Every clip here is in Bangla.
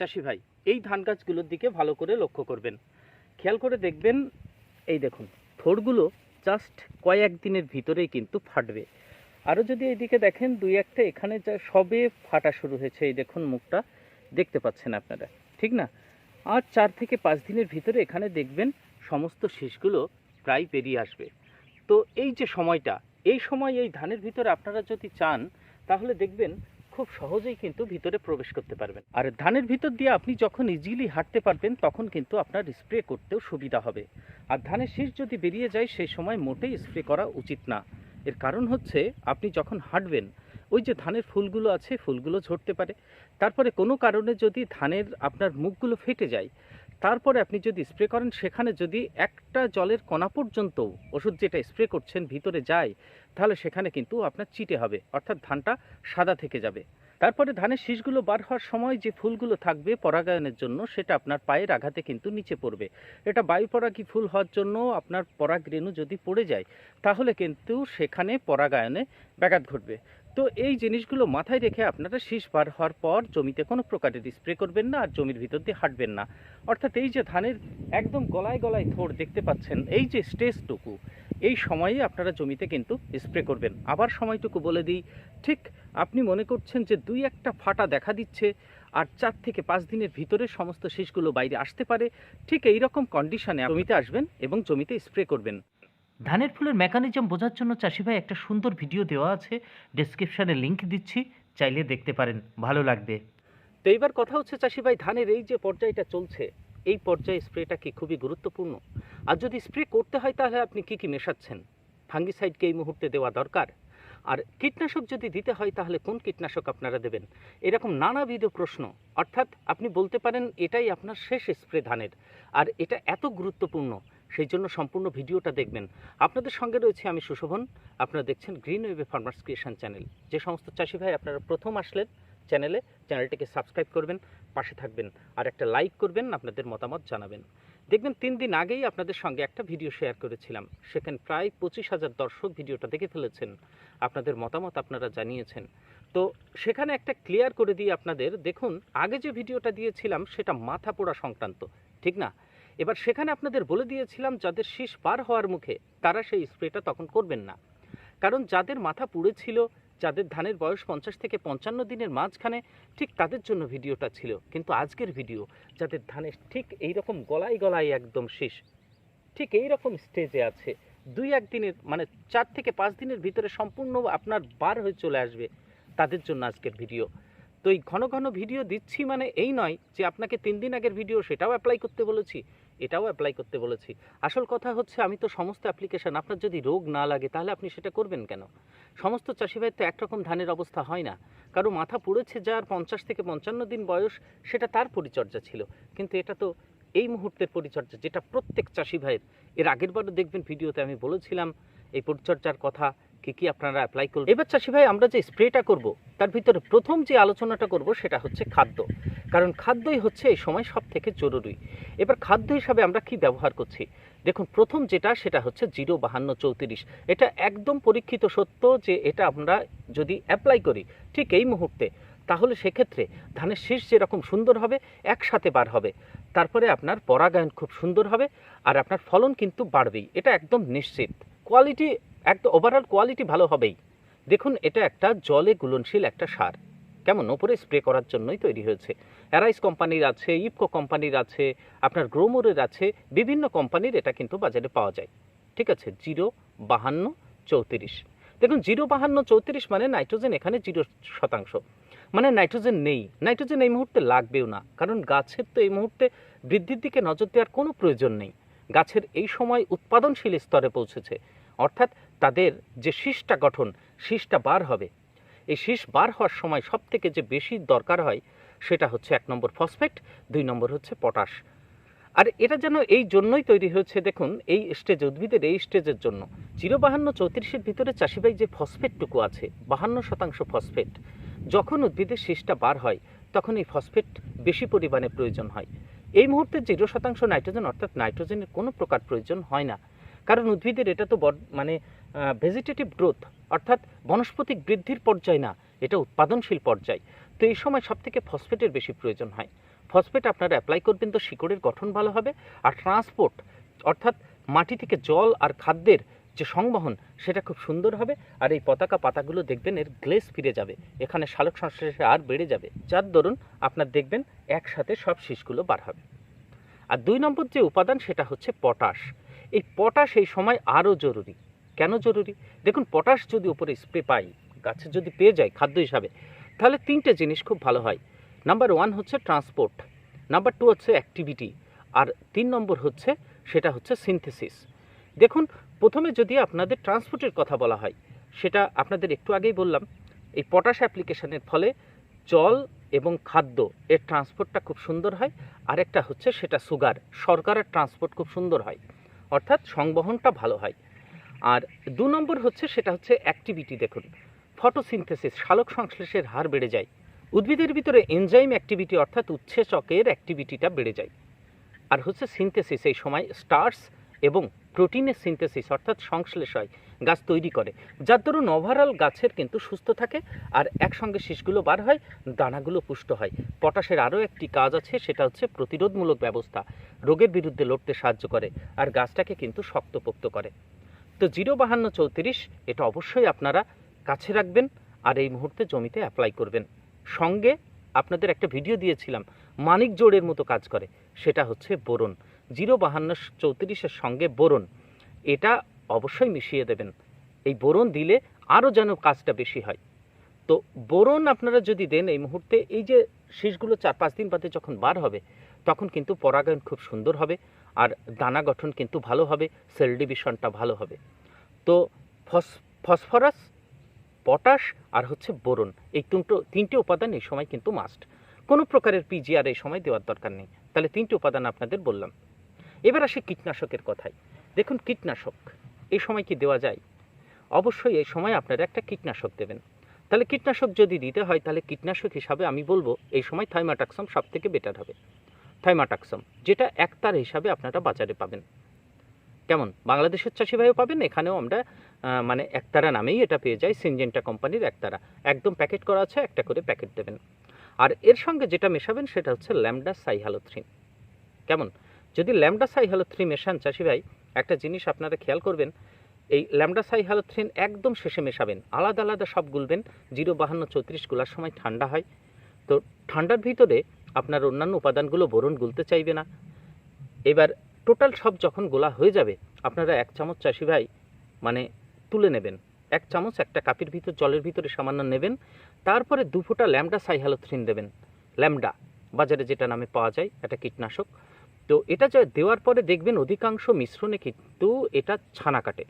চাষি ভাই, এই ধান গাছগুলোর দিকে ভালো করে লক্ষ্য করবেন। খেয়াল করে দেখবেন, এই দেখুন থোড়গুলো জাস্ট কয়েক দিনের ভিতরেই কিন্তু ফাটবে। আরও যদি এইদিকে দেখেন, দুই একটা এখানে যা সবে ফাটা শুরু হয়েছে, এই দেখুন মুখটা, দেখতে পাচ্ছেন আপনারা, ঠিক না? আর চার থেকে পাঁচ দিনের ভিতরে এখানে দেখবেন সমস্ত শীষগুলো প্রায় বেরিয়ে আসবে। তো এই যে সময়টা, এই সময় এই ধানের ভিতরে আপনারা যদি চান, তাহলে দেখবেন খুব সহজেই কিন্তু ভিতরে প্রবেশ করতে পারবেন। আর ধানের ভিতর দিয়ে আপনি যখন ইজিলি হাঁটতে পারবেন, তখন কিন্তু আপনার স্প্রে করতেও সুবিধা হবে। আর ধানের শীষ যদি বেরিয়ে যায়, সেই সময় মোটেই স্প্রে করা উচিত না। এর কারণ হচ্ছে, আপনি যখন হাঁটবেন, ওই যে ধানের ফুলগুলো আছে, ফুলগুলো ঝরতে পারে। তারপরে কোনো কারণে যদি ধানের আপনার মুখগুলো ফেটে যায় তারপরে আপনি যদি স্প্রে করেন, সেখানে যদি একটা জলের কণা পর্যন্ত ওষুধ যেটা স্প্রে করছেন ভিতরে যায়, তাহলে সেখানে কিন্তু আপনার চিটে হবে, অর্থাৎ ধানটা সাদা থেকে যাবে। তারপরে ধানের শীষগুলো বার হওয়ার সময় যে ফুলগুলো থাকবে পরাগায়নের জন্য, সেটা আপনার পায়ের আঘাতে কিন্তু নিচে পড়বে। এটা বায়ু পরাগী ফুল হওয়ার জন্য আপনার পরাগ রেণু যদি পড়ে যায়, তাহলে কিন্তু সেখানে পরাগায়নে ব্যাঘাত ঘটবে। তো এই জিনিসগুলো মাথায় রেখে আপনারা শীষ বার হওয়ার পর জমিতে কোনো প্রকারের স্প্রে করবেন না আর জমির ভিতর দিয়ে হাঁটবেন না। অর্থাৎ এই যে ধানের একদম গলায় গলায় থোড় দেখতে পাচ্ছেন, এই যে স্টেজটুকু, এই সময়ে আপনারা জমিতে কিন্তু স্প্রে করবেন। আবার সময়টুকু বলে দিই, ঠিক আপনি মনে করছেন যে দুই একটা ফাটা দেখা দিচ্ছে আর চার থেকে পাঁচ দিনের ভিতরে সমস্ত শীষগুলো বাইরে আসতে পারে, ঠিক এই রকম কন্ডিশনে জমিতে আসবেন এবং জমিতে স্প্রে করবেন। ধানের ফুলের মেকানিজম বোঝার জন্য চাষি ভাই একটা সুন্দর ভিডিও দেওয়া আছে। ডেসক্রিপশানে লিংক দিচ্ছি, চাইলে দেখতে পারেন, ভালো লাগবে। তো এইবার কথা হচ্ছে চাষি ভাই ধানের এই যে পর্যায়টা চলছে, এই পর্যায়ে স্প্রেটা কি খুবই গুরুত্বপূর্ণ? আর যদি স্প্রে করতে হয় তাহলে আপনি কি কি মেশাচ্ছেন? ফাঙ্গিসাইডকে এই মুহূর্তে দেওয়া দরকার? আর কীটনাশক যদি দিতে হয় তাহলে কোন কীটনাশক আপনারা দেবেন? এরকম নানাবিধ প্রশ্ন। অর্থাৎ আপনি বলতে পারেন এটাই আপনার শেষ স্প্রে ধানের। আর এটা এত গুরুত্বপূর্ণ। সেই জন্য সম্পূর্ণ ভিডিওটা দেখবেন। আপনাদের সঙ্গে রয়েছে আমি সুশোভন। আপনারা দেখছেন গ্রিন ওয়েবে ফার্মার্স ক্রিয়েশন চ্যানেল যে সমস্ত চাষি ভাই আপনারা প্রথম আসলেন চ্যানেলে চ্যানেলটিকে সাবস্ক্রাইব করবেন, পাশে থাকবেন। আর একটা লাইক করবেন, আপনাদের মতামত জানাবেন। দেখবেন তিন দিন আগেই আপনাদের সঙ্গে একটা ভিডিও শেয়ার করেছিলাম। সেখানে প্রায় পঁচিশ হাজার দর্শক ভিডিওটা দেখে ফেলেছেন। আপনাদের মতামত আপনারা জানিয়েছেন। তো সেখানে একটা ক্লিয়ার করে দিয়ে আপনাদের। দেখুন, আগে যে ভিডিওটা দিয়েছিলাম, সেটা মাথা পোড়া সংক্রান্ত। ঠিক না? এবার সেখানে আপনাদের বলে দিয়েছিলাম যাদের শীষ পার হওয়ার মুখে, তারা সেই স্প্রেটা তখন করবেন না। কারণ যাদের মাথা পুড়েছিল যাদের ধানের বয়স পঞ্চাশ থেকে পঞ্চান্ন দিনের মাঝখানে, ঠিক তাদের জন্য ভিডিওটা ছিল। কিন্তু আজকের ভিডিও, যাদের ধানের ঠিক এই রকম গলায় গলায় একদম শেষ, ঠিক এই রকম স্টেজে আছে। দুই এক দিনের মানে চার থেকে পাঁচ দিনের ভিতরে সম্পূর্ণ আপনার বার হয়ে চলে আসবে তাদের জন্য আজকের ভিডিও। তো এই ঘন ঘন ভিডিও দিচ্ছি মানে এই নয় যে আপনাকে তিন দিন আগের ভিডিও সেটাও অ্যাপ্লাই করতে বলেছি। এটাও অ্যাপ্লাই করতে বলেছি। আসল কথা হচ্ছে, আমি তো সমস্ত অ্যাপ্লিকেশন আপনার যদি রোগ না লাগে, তাহলে আপনি সেটা করবেন কেন? সমস্ত চাষি তো একরকম ধানের অবস্থা হয় না। কারও মাথা পড়েছে যার পঞ্চাশ থেকে পঞ্চান্ন দিন বয়স, সেটা তার পরিচর্যা ছিল। কিন্তু এটা তো এই মুহূর্তের পরিচর্যা, যেটা প্রত্যেক চাষি ভাইয়ের। এর আগের বারও দেখবেন ভিডিওতে আমি বলেছিলাম, এই পরিচর্যার কথা কি কি আপনারা অ্যাপ্লাই করবেন এবার চাষি ভাই, আমরা যে স্প্রেটা করব, তার ভিতরে প্রথম যে আলোচনাটা করব সেটা হচ্ছে খাদ্য। কারণ খাদ্যই হচ্ছে এই সময় সব থেকে জরুরি। এবার খাদ্য হিসাবে আমরা কি ব্যবহার করছি? দেখুন, প্রথম যেটা, সেটা হচ্ছে জিরো বাহান্ন চৌত্রিশ। এটা একদম পরীক্ষিত সত্য যে এটা আমরা যদি অ্যাপ্লাই করি ঠিক এই মুহূর্তে, তাহলে সেক্ষেত্রে ধানের শীষ যেরকম সুন্দর হবে, একসাথে বার হবে। তারপরে আপনার পরাগায়ন খুব সুন্দর হবে, আর আপনার ফলন কিন্তু বাড়বেই। এটা একদম নিশ্চিত। কোয়ালিটি একদম ওভারঅল কোয়ালিটি ভালো হবেই। দেখুন, এটা একটা জলে গুলনশীল একটা সার। কেমন? ওপরে স্প্রে করার জন্যই তৈরি হয়েছে। অ্যারাইস কোম্পানির আছে ইপকো কোম্পানির আছে, আপনার গ্রোমোরের আছে, বিভিন্ন কোম্পানির এটা কিন্তু বাজারে পাওয়া যায়। ঠিক আছে, জিরো বাহান্ন চৌত্রিশ। দেখুন, জিরো বাহান্ন চৌত্রিশ মানে নাইট্রোজেন এখানে জিরো শতাংশ। মানে নাইট্রোজেন নেই। নাইট্রোজেন এই মুহূর্তে লাগবেও না। কারণ গাছের তো এই মুহূর্তে বৃদ্ধির দিকে নজর দেওয়ার কোনো প্রয়োজন নেই। গাছের এই সময় উৎপাদনশীল স্তরে পৌঁছেছে। অর্থাৎ তাদের যে শীষটা গঠন, শীষটা বার হবে। এই শীষ বার হওয়ার সময় সব থেকে যে বেশি দরকার হয় সেটা হচ্ছে এক নম্বর ফসফেট, দুই নম্বর হচ্ছে পটাশ। আর এটা যেন এই জন্যই তৈরি হয়েছে, দেখুন, এই স্টেজ উদ্ভিদের এই স্টেজের জন্য। জিরো বাহান্ন চৌত্রিশের ভিতরে চাষিবাই যে ফসফেটটুকু আছে, বাহান্ন শতাংশ ফসফেট, যখন উদ্ভিদের শীষটা বার হয়, তখন এই ফসফেট বেশি পরিমাণে প্রয়োজন হয়। এই মুহূর্তে জিরো শতাংশ নাইট্রোজেন, অর্থাৎ নাইট্রোজেনের কোনো প্রকার প্রয়োজন হয় না। কারণ উদ্ভিদের এটা তো মানে ভেজিটেটিভ গ্রোথ অর্থাৎ বনস্পতিক বৃদ্ধির পর্যায় না, এটা উৎপাদনশীল পর্যায়। তো এই সময় সব থেকে ফসফেটের বেশি প্রয়োজন হয়। ফসফেট আপনারা অ্যাপ্লাই করবেন তো শিকড়ের গঠন ভালো হবে, আর ট্রান্সপোর্ট অর্থাৎ মাটি থেকে জল আর খাদ্যের যে সংবহন, সেটা খুব সুন্দর হবে, আর এই পতাকা পাতাগুলো দেখবেন এর গ্লেস ফিরে যাবে। এখানে শালক সংশ্লেষে আর বেড়ে যাবে। যার দরুন আপনার দেখবেন একসাথে সব শীষগুলো বার হবে। আর দুই নম্বর যে উপাদান, সেটা হচ্ছে পটাশ এই পটাশ এই সময় আরও জরুরি। কেন জরুরি? দেখুন, পটাশ যদি ওপরে স্প্রে পাই, গাছে যদি পেয়ে যায় খাদ্য হিসাবে, তাহলে তিনটে জিনিস খুব ভালো হয়। নাম্বার ওয়ান হচ্ছে ট্রান্সপোর্ট নাম্বার টু হচ্ছে অ্যাক্টিভিটি আর তিন নম্বর হচ্ছে, সেটা হচ্ছে সিনথেসিস দেখুন, প্রথমে যদি আপনাদের ট্রান্সপোর্টের কথা বলা হয়, সেটা আপনাদের একটু আগেই বললাম, এই পটাশ অ্যাপ্লিকেশনের ফলে জল এবং খাদ্য এর ট্রান্সপোর্টটা খুব সুন্দর হয় আরেকটা হচ্ছে সেটা সুগার সরকারের ট্রান্সপোর্ট খুব সুন্দর হয়। অর্থাৎ সংবহনটা ভালো হয়। আর দু নম্বর হচ্ছে সেটা হচ্ছে অ্যাক্টিভিটি দেখুন। ফটোসিনথেসিস শালক সংশ্লেষের হার বেড়ে যায়। উদ্ভিদের ভিতরে এনজাইম অ্যাক্টিভিটি অর্থাৎ উৎসেচকের অ্যাক্টিভিটিটা বেড়ে যায়। আর হচ্ছে সিনথেসিস এই সময় স্টার্স এবং প্রোটিনের সিনথেসিস অর্থাৎ সংশ্লেষ হয়, গাছ তৈরি করে। যার দরুন ওভারঅল গাছের কিন্তু সুস্থ থাকে আর একসঙ্গে শীষগুলো বার হয়, দানাগুলো পুষ্ট হয়। পটাশের আরও একটি কাজ আছে, সেটা হচ্ছে প্রতিরোধমূলক ব্যবস্থা। রোগের বিরুদ্ধে লড়তে সাহায্য করে আর গাছটাকে কিন্তু শক্তপোক্ত করে। তো জিরো বাহান্ন চৌত্রিশ, এটা অবশ্যই আপনারা কাছে রাখবেন আর এই মুহূর্তে জমিতে অ্যাপ্লাই করবেন। সঙ্গে আপনাদের একটা ভিডিও দিয়েছিলাম, মানিক জোড়ের মতো কাজ করে, সেটা হচ্ছে বোরন। জিরো বাহান্ন চৌত্রিশের সঙ্গে বোরন, এটা অবশ্যই মিশিয়ে দেবেন। এই বোরন দিলে আরও যেন কাজটা বেশি হয়। তো বোরন আপনারা যদি দেন এই মুহূর্তে, এই যে শীষগুলো চার পাঁচ দিন বাদে যখন বার হবে, তখন কিন্তু পরাগায়ন খুব সুন্দর হবে। আর দানা গঠন কিন্তু ভালো হবে সেল ডিভিশনটা ভালো হবে। তো ফস, ফসফরাস, পটাশ আর হচ্ছে বোরন, এই তিনটো, তিনটে উপাদান এই সময় কিন্তু মাস্ট কোনো প্রকারের পিজিআর এই সময় দেওয়ার দরকার নেই। তাহলে তিনটে উপাদান আপনাদের বললাম। এবার আসি কীটনাশকের কথায়। দেখুন কীটনাশক, এই সময় কি দেওয়া যায়? অবশ্যই এই সময় আপনারা একটা কীটনাশক দেবেন। তাহলে কীটনাশক যদি দিতে হয়, তাহলে কীটনাশক হিসাবে আমি বলব, এই সময় থাইমাটাক্সম সব থেকে বেটার হবে। থাইমাটাক্সাম যেটা একতার হিসাবে আপনারা বাজারে পাবেন। কেমন? বাংলাদেশের চাষি ভাইও পাবেন, এখানেও আমরা মানে একতারা নামেই এটা পেয়ে যাই, সিনজেন্টা কোম্পানির একতারা। একদম প্যাকেট করা আছে, একটা করে প্যাকেট দেবেন। আর এর সঙ্গে যেটা মেশাবেন, সেটা হচ্ছে ল্যামডা সাইহালোথ্রিন। কেমন? যদি ল্যামডা সাইহালোথ্রিন মেশান চাষি ভাই একটা জিনিস আপনারা খেয়াল করবেন, এই ল্যামডা সাইহালোথ্রিন একদম শেষে মেশাবেন। আলাদা আলাদা সব গুলবেন, জিরো বাহান্ন চৌত্রিশগুলার সময় ঠান্ডা হয়। তো ঠান্ডার ভিতরে আপনার অন্যান্য উপাদানগুলো বোরন গুলতে চাইবে না। এবার টোটাল সব যখন গোলা হয়ে যাবে, আপনারা এক চামচ চাষি ভাই মানে তুলে নেবেন। এক চামচ একটা কাপের ভিতর, জলের ভিতরে সামান্য নেবেন। তারপরে দু ফোঁটা ল্যামডা সাইহালোথ্রিন দেবেন। ল্যামডা, বাজারে যেটা নামে পাওয়া যায়, একটা কীটনাশক। তো এটা যা দেওয়ার পরে দেখবেন অধিকাংশ মিশ্রণে কিন্তু এটা ছানা কাটে।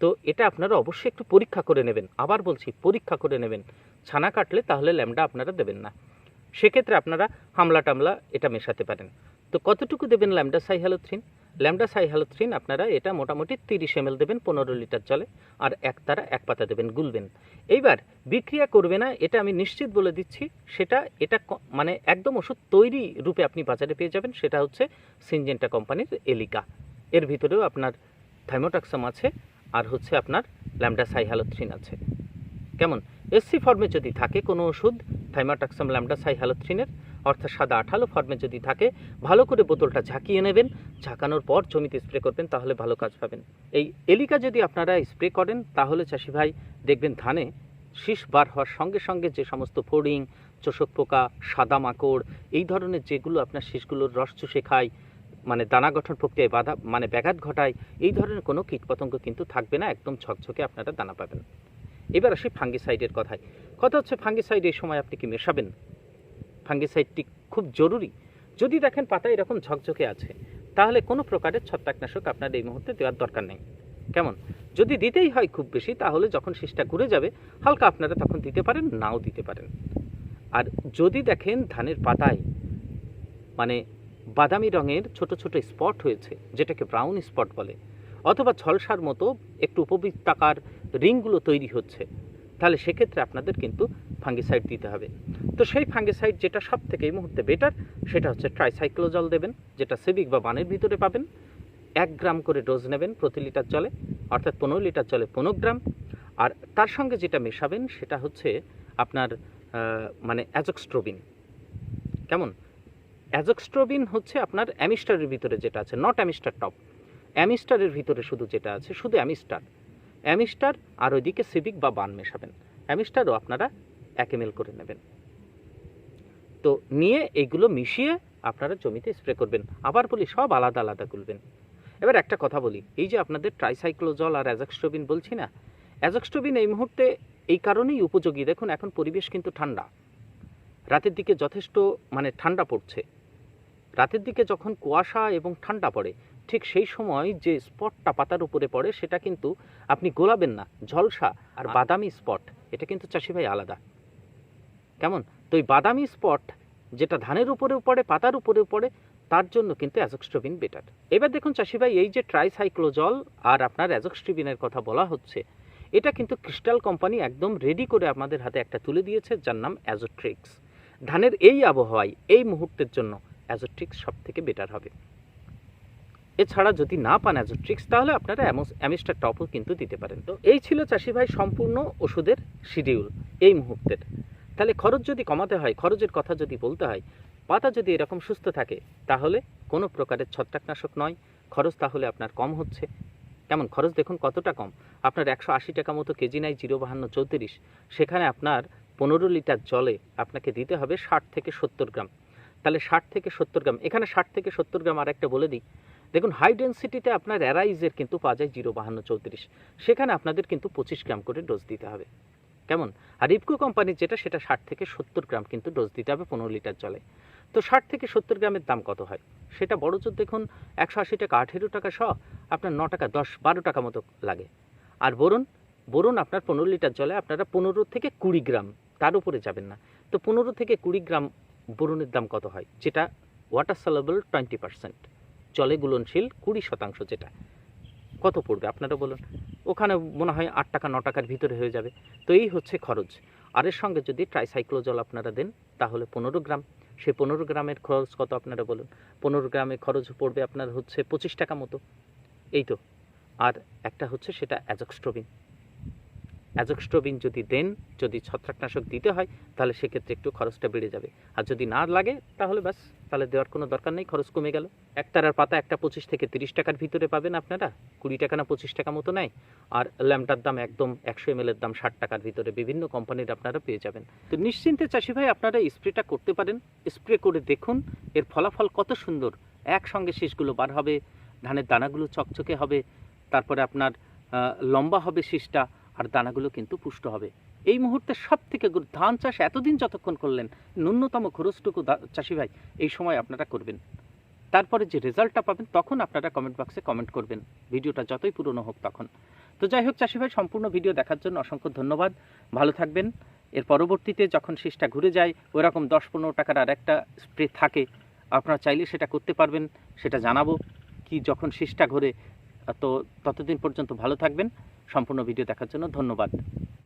তো এটা আপনারা অবশ্যই একটু পরীক্ষা করে নেবেন। আবার বলছি, পরীক্ষা করে নেবেন। ছানা কাটলে তাহলে ল্যামডা আপনারা দেবেন না। সেক্ষেত্রে আপনারা হামলা টামলা এটা মেশাতে পারেন। তো কতটুকু দেবেন ল্যামডা সাইহালোথ্রিন? ল্যামডা সাইহালোথ্রিন আপনারা এটা মোটামুটি তিরিশ এম দেবেন, পনেরো লিটার জলে, আর এক তারা, এক পাতা দেবেন গুলবেন। এইবার বিক্রিয়া করবে না, এটা আমি নিশ্চিত বলে দিচ্ছি, সেটা, এটা মানে একদম ওষুধ তৈরি রূপে আপনি বাজারে পেয়ে যাবেন, সেটা হচ্ছে সিনজেন্টা কোম্পানির এলিকা। এর ভিতরেও আপনার থাইমোটাক্সাম আছে, আর হচ্ছে আপনার ল্যামডা সাইহালোথ্রিন আছে। কেমন? এসসি ফর্মে যদি থাকে কোনো ওষুধ থাইমাটাক্সাম ল্যামডা সাইহালোথ্রিনের অর্থাৎ সাদা আঠালো ফর্মে যদি থাকে, ভালো করে বোতলটা ঝাঁকিয়ে নেবেন, ঝাঁকানোর পর জমিতে স্প্রে করবেন, তাহলে ভালো কাজ পাবেন। এই এলিকা যদি আপনারা স্প্রে করেন, তাহলে চাষি ভাই দেখবেন ধানে শীষ বার হওয়ার সঙ্গে সঙ্গে যে সমস্ত ফোডিং, চোষক পোকা, সাদা মাকড়, এই ধরনের যেগুলো আপনার শীষগুলোর রস চুষে খায় মানে দানা গঠন প্রক্রিয়ায় বাধা মানে ব্যাঘাত ঘটায়, এই ধরনের কোনো কীটপতঙ্গ কিন্তু থাকবে না, একদম ঝকঝকে আপনারা দানা পাবেন। এবার আসি ফাঙ্গিসাইডের কথায়। কথা হচ্ছে ফাঙ্গিসাইড এই সময় আপনি কি মেশাবেন? ফাঙ্গিসাইডটি খুব জরুরি। যদি দেখেন পাতা এরকম ঝকঝকে আছে, তাহলে কোনো প্রকারের ছত্রাকনাশক আপনার এই মুহূর্তে দেওয়ার দরকার নেই। কেমন? যদি দিতেই হয় খুব বেশি, তাহলে যখন শীষটা ঘুরে যাবে, হালকা আপনারা তখন দিতে পারেন, নাও দিতে পারেন। আর যদি দেখেন ধানের পাতায় মানে বাদামি রঙের ছোট ছোট স্পট হয়েছে, যেটাকে ব্রাউন স্পট বলে অথবা ঝলসার মতো একটু উপবৃত্তাকার রিংগুলো তৈরি হচ্ছে। তাহলে সেক্ষেত্রে আপনাদের কিন্তু ফাঙ্গিসাইড দিতে হবে। তো সেই ফাঙ্গিসাইড যেটা সব থেকে এই মুহূর্তে বেটার সেটা হচ্ছে ট্রাইসাইক্লোজল দেবেন, যেটা সিভিক বা বানের ভিতরে পাবেন। এক গ্রাম করে ডোজ নেবেন প্রতি লিটার জলে, অর্থাৎ পনেরো লিটার জলে পনেরো গ্রাম। আর তার সঙ্গে যেটা মেশাবেন, সেটা হচ্ছে আপনার মানে অ্যাজক্সট্রোবিন কেমন? অ্যাজক্সট্রোবিন হচ্ছে আপনার অ্যামিস্টারের ভিতরে যেটা আছে নট অ্যামিস্টার টপ অ্যামিস্টারের ভিতরে শুধু যেটা আছে, শুধু অ্যামিস্টার। অ্যামিস্টার আর ওইদিকে সিভিক বা বান মেশাবেন। অ্যামিস্টারও আপনারা এক এম করে নেবেন। তো নিয়ে এইগুলো মিশিয়ে আপনারা জমিতে স্প্রে করবেন। আবার বলি, সব আলাদা আলাদা গুলবেন এবার একটা কথা বলি, এই যে আপনাদের ট্রাইসাইক্লোজল আর অ্যাজাক্সট্রোবিন বলছি না অ্যাজাক্সট্রোবিন এই মুহূর্তে এই কারণেই উপযোগী। দেখুন, এখন পরিবেশ কিন্তু ঠান্ডা। রাতের দিকে যথেষ্ট মানে ঠান্ডা পড়ছে। রাতের দিকে যখন কুয়াশা এবং ঠান্ডা পড়ে ঠিক সেই সময় যে স্পটটা পাতার উপরে পড়ে সেটা কিন্তু আপনি গোলাবেন না ঝলসা আর বাদামি স্পট। এটা কিন্তু চাষি ভাই আলাদা। কেমন? তো এই বাদামি স্পট যেটা ধানের উপরেও পড়ে পাতার উপরেও পড়ে তার জন্য কিন্তু অ্যাজক্সট্রোবিন বেটার। এবার দেখুন চাষি ভাই এই যে ট্রাইসাইক্লোজল আর আপনার অ্যাজক্সট্রিবিনের কথা বলা হচ্ছে এটা কিন্তু ক্রিস্টাল কোম্পানি একদম রেডি করে আমাদের হাতে একটা তুলে দিয়েছে যার নাম অ্যাজোট্রিক্স। ধানের এই আবহাওয়ায় এই মুহূর্তের জন্য অ্যাজোট্রিক্স সব থেকে বেটার হবে। এছাড়া যদি না পান অ্যাজোট্রিক্স তাহলে আপনারা অ্যামিস্টার টপও কিন্তু দিতে পারেন। তো এই ছিল চাষি ভাই সম্পূর্ণ ওষুধের শিডিউল এই মুহূর্তের। তাহলে খরচ যদি কমাতে হয়, খরচের কথা যদি বলতে হয়, পাতা যদি এরকম সুস্থ থাকে, তাহলে কোনো প্রকারের ছত্রাকনাশক নয়। খরচ তাহলে আপনার কম হচ্ছে। কেমন? খরচ দেখুন কতটা কম। আপনার একশো আশি টাকা মতো কেজি নাই জিরো বাহান্ন চৌত্রিশ। সেখানে আপনার পনেরো লিটার জলে আপনাকে দিতে হবে ষাট থেকে সত্তর গ্রাম। তাহলে ষাট থেকে সত্তর গ্রাম। এখানে ষাট থেকে সত্তর গ্রাম আর একটা বলে দিই। দেখুন হাই ডেন্সিটিতে আপনার অ্যারাইজের কিন্তু পাওয়া যায় জিরো বাহান্ন চৌত্রিশ। সেখানে আপনাদের কিন্তু পঁচিশ গ্রাম করে ডোজ দিতে হবে। কেমন? আর ইপকো কোম্পানির যেটা, সেটা ষাট থেকে সত্তর গ্রাম কিন্তু ডোজ দিতে হবে পনেরো লিটার জলে। তো ষাট থেকে সত্তর গ্রামের দাম কত হয়? সেটা বড় জোর দেখুন, একশো আশি টাকা আঠেরো টাকা সহ আপনার ন টাকা দশ, বারো টাকা মতো লাগে। আর বরুন বরুন আপনার পনেরো লিটার জলে আপনারা পনেরো থেকে কুড়ি গ্রাম, তার উপরে যাবেন না। তো পনেরো থেকে কুড়ি গ্রাম বরুণের দাম কত হয়? যেটা ওয়াটার সলেবল টোয়েন্টি পার্সেন্ট জলে গুলনশীল কুড়ি শতাংশ যেটা। কত পড়বে আপনারা বলুন? ওখানে মনে হয় আট টাকা, ন টাকার ভিতরে হয়ে যাবে। তো এই হচ্ছে খরচ। আর এর সঙ্গে যদি ট্রাইসাইক্লোজল আপনারা দেন, তাহলে পনেরো গ্রাম। সে পনেরো গ্রামের খরচ কত আপনারা বলুন? পনেরো গ্রামে খরচ পড়বে আপনার হচ্ছে পঁচিশ টাকা মতো। এই তো। আর একটা হচ্ছে সেটা অ্যাজক্সট্রোবিন অ্যাজক্সট্রোবিন যদি দেন, যদি ছত্রাকনাশক দিতে হয়, তাহলে সেক্ষেত্রে একটু খরচটা বেড়ে যাবে। আর যদি না লাগে, তাহলে ব্যাস। তাহলে দেওয়ার কোনো দরকার নেই? খরচ কমে গেল। একতারার পাতা একটা পঁচিশ থেকে তিরিশ টাকার ভিতরে পাবেন আপনারা। কুড়ি টাকা না পঁচিশ টাকা মতো নেয়। আর ল্যাম্পটার দাম একদম একশো এম দাম ষাট টাকার ভিতরে বিভিন্ন কোম্পানির আপনারা পেয়ে যাবেন। তো নিশ্চিন্তে চাষি ভাই, আপনারা স্প্রেটা করতে পারেন। স্প্রে করে দেখুন এর ফলাফল কত সুন্দর। একসঙ্গে শীষগুলো বার হবে, ধানের দানাগুলো চকচকে হবে, তারপরে আপনার লম্বা হবে শীষটা, আর দানাগুলো কিন্তু পুষ্ট হবে। এই মুহূর্তে সব থেকে ধান চাষ এতদিন যতক্ষণ করলেন, ন্যূনতম খরচটুকু চাষি ভাই, এই সময় আপনারা করবেন। তারপরে যে রেজাল্টটা পাবেন, তখন আপনারা কমেন্ট বক্সে কমেন্ট করবেন। ভিডিওটা যতই পুরনো হোক তখন। তো যাই হোক চাষি ভাই, সম্পূর্ণ ভিডিও দেখার জন্য অসংখ্য ধন্যবাদ। ভালো থাকবেন। এর পরবর্তীতে যখন শীষটা ঘুরে যায়, ওরকম দশ পনেরো টাকার আর একটা স্প্রে থাকে, আপনারা চাইলে সেটা করতে পারবেন, সেটা জানাব কি যখন শীষটা ঘুরে। তো ততদিন পর্যন্ত ভালো থাকবেন। সম্পূর্ণ ভিডিও দেখার জন্য ধন্যবাদ।